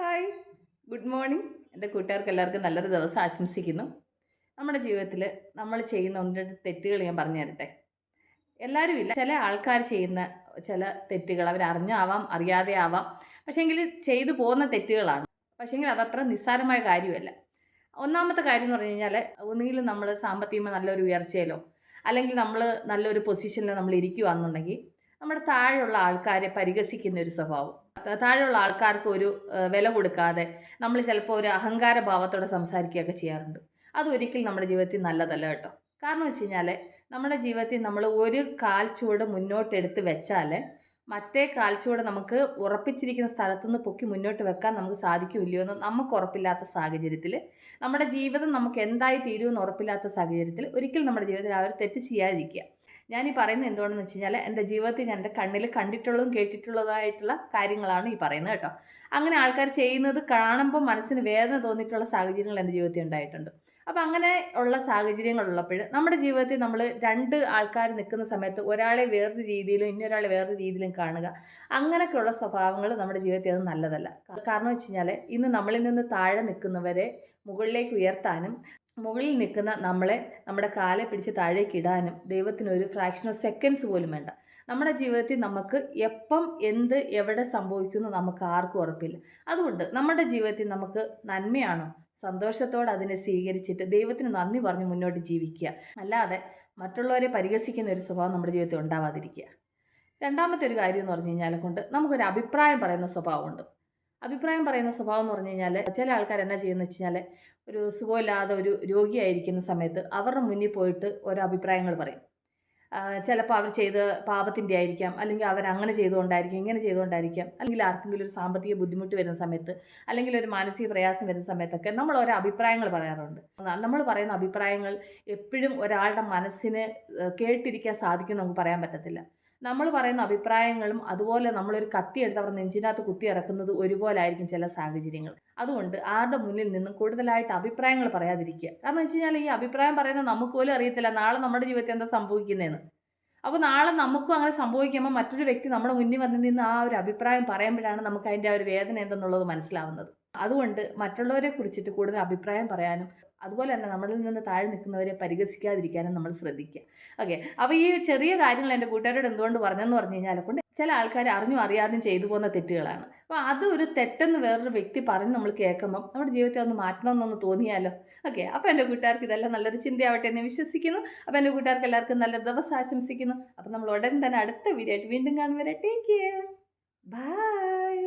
Hi. Good morning. എന്റെ കൂട്ടുകാർക്ക് എല്ലാവർക്കും നല്ലൊരു ദിവസം ആശംസിക്കുന്നു. നമ്മുടെ ജീവിതത്തിൽ നമ്മൾ ചെയ്യുന്ന ഒന്ന് രണ്ട് തെറ്റുകൾ ഞാൻ പറഞ്ഞു തരട്ടെ? എല്ലാവരും ഇല്ല. ചില ആൾക്കാർ ചെയ്യുന്ന ചില തെറ്റുകൾ അവർ അറിഞ്ഞാവാം അറിയാതെ ആവാം. പക്ഷേങ്കിൽ ചെയ്തു പോകുന്ന തെറ്റുകളാണ്. പക്ഷേങ്കിൽ അതത്ര നിസ്സാരമായ കാര്യമല്ല. ഒന്നാമത്തെ കാര്യം എന്ന് പറഞ്ഞു കഴിഞ്ഞാൽ ഒന്നുകിൽ നമ്മൾ സാമ്പത്തികമായി നല്ലൊരു ഉയർച്ചയിലോ അല്ലെങ്കിൽ നമ്മൾ നല്ലൊരു പൊസിഷനിൽ നമ്മൾ ഇരിക്കുകയാണെന്നുണ്ടെങ്കിൽ നമ്മുടെ താഴെയുള്ള ആൾക്കാരെ പരിഹസിക്കുന്ന ഒരു സ്വഭാവം താഴെയുള്ള ആൾക്കാർക്ക് ഒരു വില കൊടുക്കാതെ നമ്മൾ ചിലപ്പോൾ ഒരു അഹങ്കാര ഭാവത്തോടെ സംസാരിക്കുകയൊക്കെ ചെയ്യാറുണ്ട്. അതൊരിക്കലും നമ്മുടെ ജീവിതത്തിൽ നല്ലതല്ല കേട്ടോ. കാരണം വെച്ച് കഴിഞ്ഞാൽ നമ്മുടെ ജീവിതത്തിൽ നമ്മൾ ഒരു കാൽ ചുവട് മുന്നോട്ടെടുത്ത് വെച്ചാൽ മറ്റേ കാൽ ചുവട് നമുക്ക് ഉറപ്പിച്ചിരിക്കുന്ന സ്ഥലത്തുനിന്ന് പൊക്കി മുന്നോട്ട് വെക്കാൻ നമുക്ക് സാധിക്കുമില്ലയോ എന്ന് നമുക്ക് ഉറപ്പില്ലാത്ത സാഹചര്യത്തിൽ നമ്മുടെ ജീവിതം നമുക്ക് എന്തായി തീരുമെന്ന് ഉറപ്പില്ലാത്ത സാഹചര്യത്തിൽ ഒരിക്കലും നമ്മുടെ ജീവിതത്തിൽ ഒരു തെറ്റ് ചെയ്യാതിരിക്കുക. ഞാൻ ഈ പറയുന്നത് എന്തുകൊണ്ടെന്ന് വെച്ച് കഴിഞ്ഞാൽ എന്റെ ജീവിതത്തിൽ ഞാൻ എന്റെ കണ്ണിൽ കണ്ടിട്ടുള്ളതും കേട്ടിട്ടുള്ളതായിട്ടുള്ള കാര്യങ്ങളാണ് ഈ പറയുന്നത് കേട്ടോ. അങ്ങനെ ആൾക്കാർ ചെയ്യുന്നത് കാണുമ്പോൾ മനസ്സിന് വേദന തോന്നിയിട്ടുള്ള സാഹചര്യങ്ങൾ എന്റെ ജീവിതത്തിൽ ഉണ്ടായിട്ടുണ്ട്. അപ്പോൾ അങ്ങനെ ഉള്ള സാഹചര്യങ്ങളുള്ളപ്പോൾ നമ്മുടെ ജീവിതത്തിൽ നമ്മൾ രണ്ട് ആൾക്കാർ നിൽക്കുന്ന സമയത്ത് ഒരാളെ വേറൊരു രീതിയിലും ഇന്നൊരാളെ വേറൊരു രീതിയിലും കാണുക അങ്ങനെയൊക്കെയുള്ള സ്വഭാവങ്ങൾ നമ്മുടെ ജീവിതത്തിൽ അത് നല്ലതല്ല. കാരണം വെച്ച് കഴിഞ്ഞാൽ ഇന്ന് നമ്മളിൽ നിന്ന് താഴെ നിൽക്കുന്നവരെ മുകളിലേക്ക് ഉയർത്താനും മുകളിൽ നിൽക്കുന്ന നമ്മളെ നമ്മുടെ കാലെ പിടിച്ച് താഴേക്ക് ഇടാനും ദൈവത്തിന് ഒരു ഫ്രാക്ഷൻ ഓഫ് സെക്കൻഡ്സ് പോലും വേണ്ട. നമ്മുടെ ജീവിതത്തിൽ നമുക്ക് എപ്പം എന്ത് എവിടെ സംഭവിക്കുന്നു നമുക്ക് ആർക്കും ഉറപ്പില്ല. അതുകൊണ്ട് നമ്മുടെ ജീവിതത്തിൽ നമുക്ക് നന്മയാണോ? സന്തോഷത്തോടെ അതിനെ സ്വീകരിച്ചിട്ട് ദൈവത്തിന് നന്ദി പറഞ്ഞ് മുന്നോട്ട് ജീവിക്കുക. അല്ലാതെ മറ്റുള്ളവരെ പരിഹസിക്കുന്ന ഒരു സ്വഭാവം നമ്മുടെ ജീവിതത്തിൽ ഉണ്ടാവാതിരിക്കുക. രണ്ടാമത്തെ ഒരു കാര്യം എന്ന് പറഞ്ഞു കഴിഞ്ഞാൽ കൊണ്ട് നമുക്കൊരു അഭിപ്രായം പറയുന്ന സ്വഭാവമുണ്ട്. അഭിപ്രായം പറയുന്ന സ്വഭാവം എന്ന് പറഞ്ഞു കഴിഞ്ഞാൽ ചില ആൾക്കാർ എന്നാ ചെയ്യുന്നത് വെച്ച് കഴിഞ്ഞാൽ ഒരു സുഖമില്ലാതെ ഒരു രോഗിയായിരിക്കുന്ന സമയത്ത് അവരുടെ മുന്നിൽ പോയിട്ട് ഓരോ അഭിപ്രായങ്ങൾ പറയും. ചിലപ്പോൾ അവർ ചെയ്ത് പാപത്തിന്റെ ആയിരിക്കാം അല്ലെങ്കിൽ അവർ അങ്ങനെ ചെയ്തുകൊണ്ടായിരിക്കും ഇങ്ങനെ ചെയ്തുകൊണ്ടായിരിക്കാം അല്ലെങ്കിൽ ആർക്കെങ്കിലും ഒരു സാമ്പത്തിക ബുദ്ധിമുട്ട് വരുന്ന സമയത്ത് അല്ലെങ്കിൽ ഒരു മാനസിക പ്രയാസം വരുന്ന സമയത്തൊക്കെ നമ്മൾ ഓരോ അഭിപ്രായങ്ങൾ പറയാറുണ്ട്. നമ്മൾ പറയുന്ന അഭിപ്രായങ്ങൾ എപ്പോഴും ഒരാളുടെ മനസ്സിന് കേട്ടിരിക്കാൻ സാധിക്കും നമുക്ക് പറയാൻ പറ്റത്തില്ല. നമ്മൾ പറയുന്ന അഭിപ്രായങ്ങളും അതുപോലെ നമ്മളൊരു കത്തി എടുത്ത് അവർ നെഞ്ചിനകത്ത് കുത്തി ഇറക്കുന്നത് ഒരുപോലെ ആയിരിക്കും ചില സാഹചര്യങ്ങൾ. അതുകൊണ്ട് ആരുടെ മുന്നിൽ നിന്നും കൂടുതലായിട്ട് അഭിപ്രായങ്ങൾ പറയാതിരിക്കുക. കാരണം വെച്ച് കഴിഞ്ഞാൽ ഈ അഭിപ്രായം പറയുന്നത് നമുക്ക് പോലും അറിയത്തില്ല. നാളെ നമ്മുടെ ജീവിതത്തിൽ എന്താ സംഭവിക്കുന്നതെന്ന് അപ്പോൾ നാളെ നമുക്കും അങ്ങനെ സംഭവിക്കുമ്പോൾ മറ്റൊരു വ്യക്തി നമ്മുടെ മുന്നിൽ വന്ന് നിന്ന് ആ ഒരു അഭിപ്രായം പറയുമ്പോഴാണ് നമുക്ക് അതിന്റെ ആ ഒരു വേദന എന്തെന്നുള്ളത് മനസ്സിലാവുന്നത്. അതുകൊണ്ട് മറ്റുള്ളവരെ കുറിച്ചിട്ട് കൂടുതൽ അഭിപ്രായം പറയാനും അതുപോലെ തന്നെ നമ്മളിൽ നിന്ന് താഴെ നിൽക്കുന്നവരെ പരിഹസിക്കാതിരിക്കാനും നമ്മൾ ശ്രദ്ധിക്കുക. ഓക്കെ അപ്പോൾ ഈ ചെറിയ കാര്യങ്ങൾ എന്റെ കൂട്ടുകാരോട് എന്തുകൊണ്ട് പറഞ്ഞെന്ന് പറഞ്ഞു കഴിഞ്ഞാൽ കൊണ്ട് ചില ആൾക്കാർ അറിഞ്ഞും അറിയാതെയും ചെയ്തു പോകുന്ന തെറ്റുകളാണ്. അപ്പോൾ അത് ഒരു തെറ്റെന്ന് വേറൊരു വ്യക്തി പറഞ്ഞ് നമ്മൾ കേൾക്കുമ്പം നമ്മുടെ ജീവിതത്തെ ഒന്ന് മാറ്റണമെന്നൊന്ന് തോന്നിയാലോ? ഓക്കെ അപ്പോൾ എന്റെ കൂട്ടുകാർക്ക് ഇതെല്ലാം നല്ലൊരു ചിന്തയാവട്ടെ എന്ന് വിശ്വസിക്കുന്നു. അപ്പോൾ എന്റെ കൂട്ടുകാർക്ക് എല്ലാവർക്കും നല്ലൊരു ദിവസം ആശംസിക്കുന്നു. അപ്പോൾ നമ്മൾ ഉടൻ തന്നെ അടുത്ത വീഡിയോ ആയിട്ട് വീണ്ടും കാണും ടേക്ക് കെയർ ബൈ